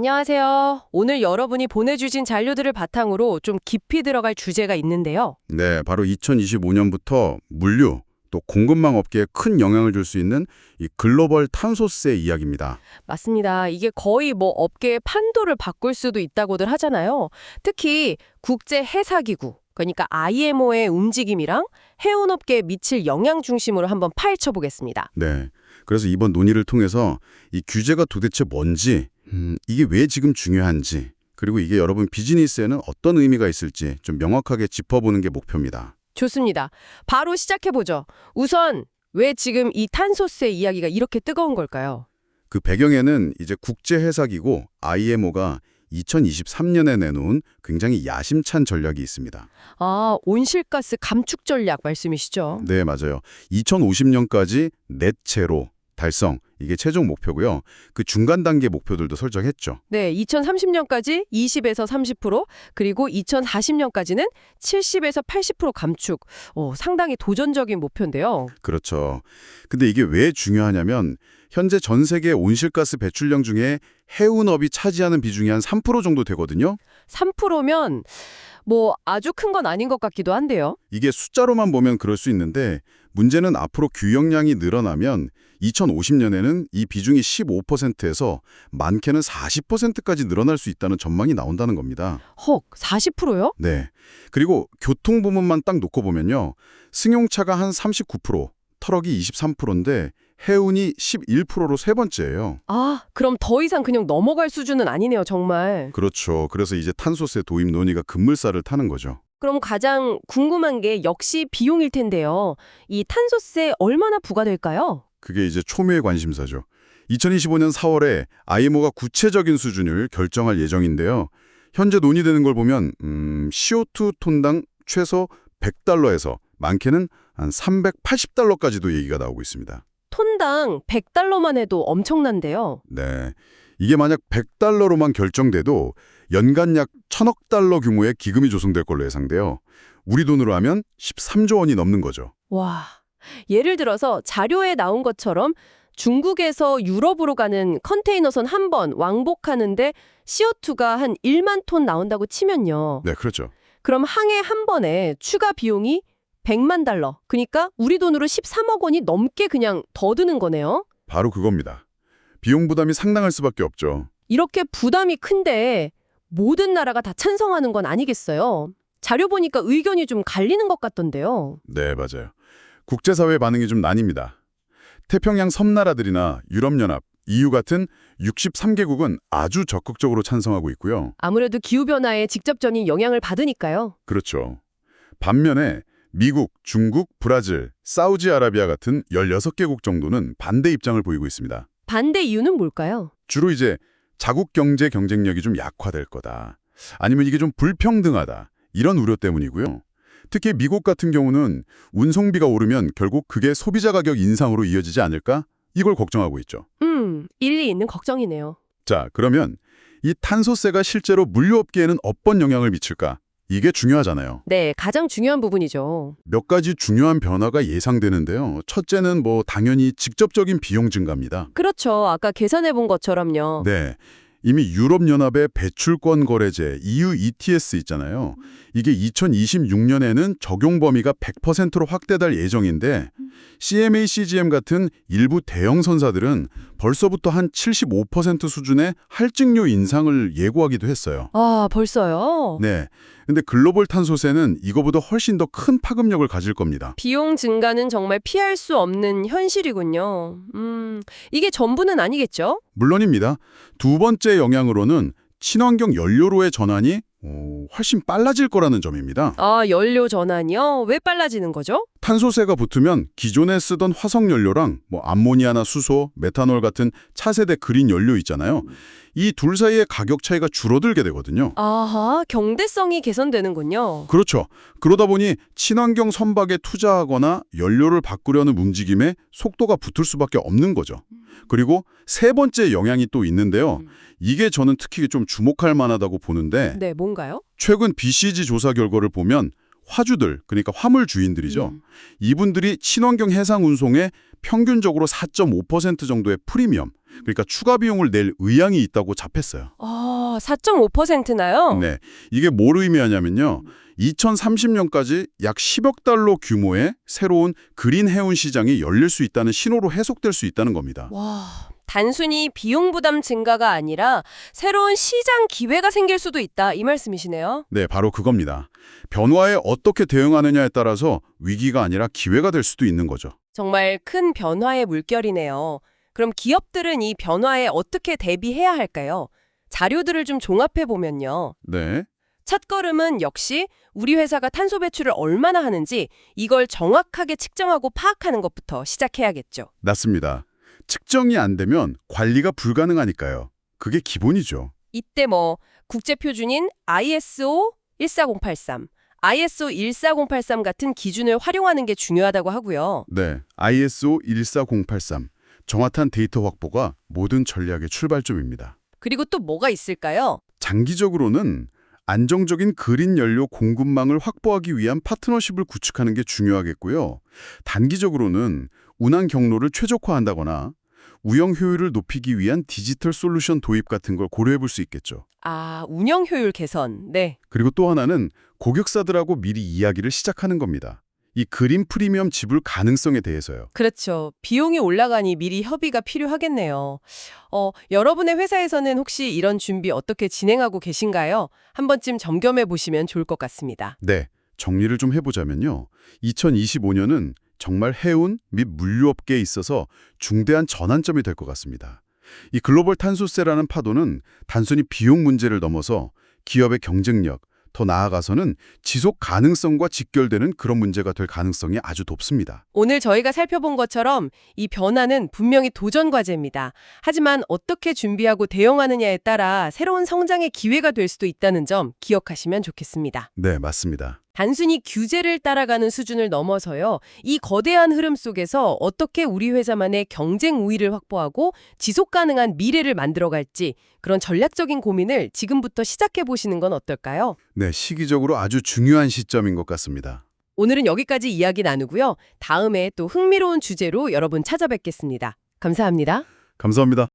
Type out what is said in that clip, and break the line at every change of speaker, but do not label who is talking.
안녕하세요. 오늘 여러분이 보내주신 자료들을 바탕으로 좀 깊이 들어갈 주제가 있는데요.
네, 바로 2025년부터 물류 또 공급망 업계에 큰 영향을 줄 수 있는 이 글로벌 탄소세 이야기입니다.
맞습니다. 이게 거의 뭐 업계의 판도를 바꿀 수도 있다고들 하잖아요. 특히 국제 해사기구, 그러니까 IMO의 움직임이랑 해운업계에 미칠 영향 중심으로 한번 파헤쳐 보겠습니다.
네. 그래서 이번 논의를 통해서 이 규제가 도대체 뭔지, 음, 이게 왜 지금 중요한지, 그리고 이게 여러분 비즈니스에는 어떤 의미가 있을지 좀 명확하게 짚어보는 게 목표입니다.
좋습니다. 바로 시작해 보죠. 우선 왜 지금 이 탄소세 이야기가 이렇게 뜨거운 걸까요?
그 배경에는 이제 국제회사기구 IMO가 2023년에 내놓은 굉장히 야심찬 전략이 있습니다.
아, 온실가스 감축 전략 말씀이시죠?
네, 맞아요. 2050년까지 넷제로 달성, 이게 최종 목표고요. 그 중간 단계 목표들도 설정했죠.
네, 2030년까지 20에서 30%, 그리고 2040년까지는 70에서 80% 감축. 어, 상당히 도전적인 목표인데요.
그렇죠. 근데 이게 왜 중요하냐면 현재 전 세계 온실가스 배출량 중에 해운업이 차지하는 비중이 한 3% 정도 되거든요.
3%면 뭐 아주 큰 건 아닌 것 같기도 한데요.
이게 숫자로만 보면 그럴 수 있는데 문제는 앞으로 규역량이 늘어나면 2050년에는 이 비중이 15%에서 많게는 40%까지 늘어날 수 있다는 전망이 나온다는 겁니다.
헉, 40%요?
네. 그리고 교통 부문만 딱 놓고 보면요. 승용차가 한 39%, 트럭이 23%인데 해운이 11%로 세 번째예요.
아, 그럼 더 이상 그냥 넘어갈 수준은 아니네요, 정말.
그렇죠. 그래서 이제 탄소세 도입 논의가 급물살을 타는 거죠.
그럼 가장 궁금한 게 역시 비용일 텐데요. 이 탄소세 얼마나 부과될까요?
그게 이제 초미의 관심사죠. 2025년 4월에 IMO가 구체적인 수준을 결정할 예정인데요. 현재 논의되는 걸 보면 음, CO2 톤당 최소 100달러에서 많게는 한 380달러까지도 얘기가 나오고 있습니다.
톤당 100달러만 해도 엄청난데요.
네. 이게 만약 100달러로만 결정돼도 연간 약 1000억 달러 규모의 기금이 조성될 걸로 예상돼요. 우리 돈으로 하면 13조 원이 넘는 거죠.
와, 예를 들어서 자료에 나온 것처럼 중국에서 유럽으로 가는 컨테이너선 한 번 왕복하는데 CO2가 한 1만 톤 나온다고 치면요.
네, 그렇죠.
그럼 항해 한 번에 추가 비용이 100만 달러. 그러니까 우리 돈으로 13억 원이 넘게 그냥 더 드는 거네요.
바로 그겁니다. 비용 부담이 상당할 수밖에 없죠.
이렇게 부담이 큰데 모든 나라가 다 찬성하는 건 아니겠어요. 자료 보니까 의견이 좀 갈리는 것 같던데요.
네, 맞아요. 국제사회 반응이 좀 나뉩니다. 태평양 섬나라들이나 유럽연합, EU 같은 63개국은 아주 적극적으로 찬성하고 있고요.
아무래도 기후변화에 직접적인 영향을 받으니까요.
그렇죠. 반면에 미국, 중국, 브라질, 사우디아라비아 같은 16개국 정도는 반대 입장을 보이고 있습니다.
반대 이유는 뭘까요?
주로 이제 자국 경제 경쟁력이 좀 약화될 거다. 아니면 이게 좀 불평등하다. 이런 우려 때문이고요. 특히 미국 같은 경우는 운송비가 오르면 결국 그게 소비자 가격 인상으로 이어지지 않을까? 이걸 걱정하고 있죠.
음, 일리 있는 걱정이네요.
자, 그러면 이 탄소세가 실제로 물류업계에는 어떤 영향을 미칠까? 이게 중요하잖아요.
네, 가장 중요한 부분이죠.
몇 가지 중요한 변화가 예상되는데요. 첫째는 뭐 당연히 직접적인 비용 증가입니다.
그렇죠. 아까 계산해 본 것처럼요.
네. 이미 유럽연합의 배출권 거래제 EU ETS 있잖아요. 이게 2026년에는 적용 범위가 100%로 확대될 예정인데 CMA CGM 같은 일부 대형 선사들은 벌써부터 한 75% 수준의 할증료 인상을 예고하기도 했어요.
아, 벌써요?
네. 근데 글로벌 탄소세는 이거보다 훨씬 더 큰 파급력을 가질 겁니다.
비용 증가는 정말 피할 수 없는 현실이군요. 음, 이게 전부는 아니겠죠?
물론입니다. 두 번째 영향으로는 친환경 연료로의 전환이 어, 훨씬 빨라질 거라는 점입니다.
아, 연료 전환이요? 왜 빨라지는 거죠?
탄소세가 붙으면 기존에 쓰던 화석 연료랑 뭐 암모니아나 수소, 메탄올 같은 차세대 그린 연료 있잖아요. 이 둘 사이의 가격 차이가 줄어들게 되거든요.
아하, 경대성이 개선되는군요.
그렇죠. 그러다 보니 친환경 선박에 투자하거나 연료를 바꾸려는 움직임에 속도가 붙을 수밖에 없는 거죠. 그리고 세 번째 영향이 또 있는데요. 이게 저는 특히 좀 주목할 만하다고 보는데
네, 뭔가요?
최근 BCG 조사 결과를 보면 화주들, 그러니까 화물 주인들이죠.
음.
이분들이 친환경 해상 운송에 평균적으로 4.5% 정도의 프리미엄, 그러니까 추가 비용을 낼 의향이 있다고 잡혔어요.
아, 4.5%나요?
네. 이게 뭘 의미하냐면요. 2030년까지 약 10억 달러 규모의 새로운 그린 해운 시장이 열릴 수 있다는 신호로 해석될 수 있다는 겁니다.
와, 단순히 비용 부담 증가가 아니라 새로운 시장 기회가 생길 수도 있다 이 말씀이시네요.
네, 바로 그겁니다. 변화에 어떻게 대응하느냐에 따라서 위기가 아니라 기회가 될 수도 있는 거죠.
정말 큰 변화의 물결이네요. 그럼 기업들은 이 변화에 어떻게 대비해야 할까요? 자료들을 좀 종합해 보면요.
네.
첫 걸음은 역시 우리 회사가 탄소 배출을 얼마나 하는지 이걸 정확하게 측정하고 파악하는 것부터 시작해야겠죠.
맞습니다. 측정이 안 되면 관리가 불가능하니까요. 그게 기본이죠.
이때 뭐 국제 표준인 ISO 14083, ISO 14083 같은 기준을 활용하는 게 중요하다고 하고요.
네. ISO 14083. 정확한 데이터 확보가 모든 전략의 출발점입니다.
그리고 또 뭐가 있을까요?
장기적으로는 안정적인 그린 연료 공급망을 확보하기 위한 파트너십을 구축하는 게 중요하겠고요. 단기적으로는 운항 경로를 최적화한다거나 우영 효율을 높이기 위한 디지털 솔루션 도입 같은 걸 고려해 볼 수 있겠죠.
아, 운영 효율 개선. 네.
그리고 또 하나는 고객사들하고 미리 이야기를 시작하는 겁니다. 이 그린 프리미엄 지불 가능성에 대해서요.
그렇죠. 비용이 올라가니 미리 협의가 필요하겠네요. 어, 여러분의 회사에서는 혹시 이런 준비 어떻게 진행하고 계신가요? 한 번쯤 점검해 보시면 좋을 것 같습니다.
네, 정리를 좀 해보자면요. 2025년은 정말 해운 및 물류업계에 있어서 중대한 전환점이 될 것 같습니다. 이 글로벌 탄소세라는 파도는 단순히 비용 문제를 넘어서 기업의 경쟁력, 더 나아가서는 지속 가능성과 직결되는 그런 문제가 될 가능성이 아주 높습니다.
오늘 저희가 살펴본 것처럼 이 변화는 분명히 도전 과제입니다. 하지만 어떻게 준비하고 대응하느냐에 따라 새로운 성장의 기회가 될 수도 있다는 점 기억하시면 좋겠습니다.
네, 맞습니다.
단순히 규제를 따라가는 수준을 넘어서요. 이 거대한 흐름 속에서 어떻게 우리 회사만의 경쟁 우위를 확보하고 지속 가능한 미래를 만들어갈지 그런 전략적인 고민을 지금부터 시작해 보시는 건 어떨까요?
네, 시기적으로 아주 중요한 시점인 것 같습니다.
오늘은 여기까지 이야기 나누고요. 다음에 또 흥미로운 주제로 여러분 찾아뵙겠습니다. 감사합니다.
감사합니다.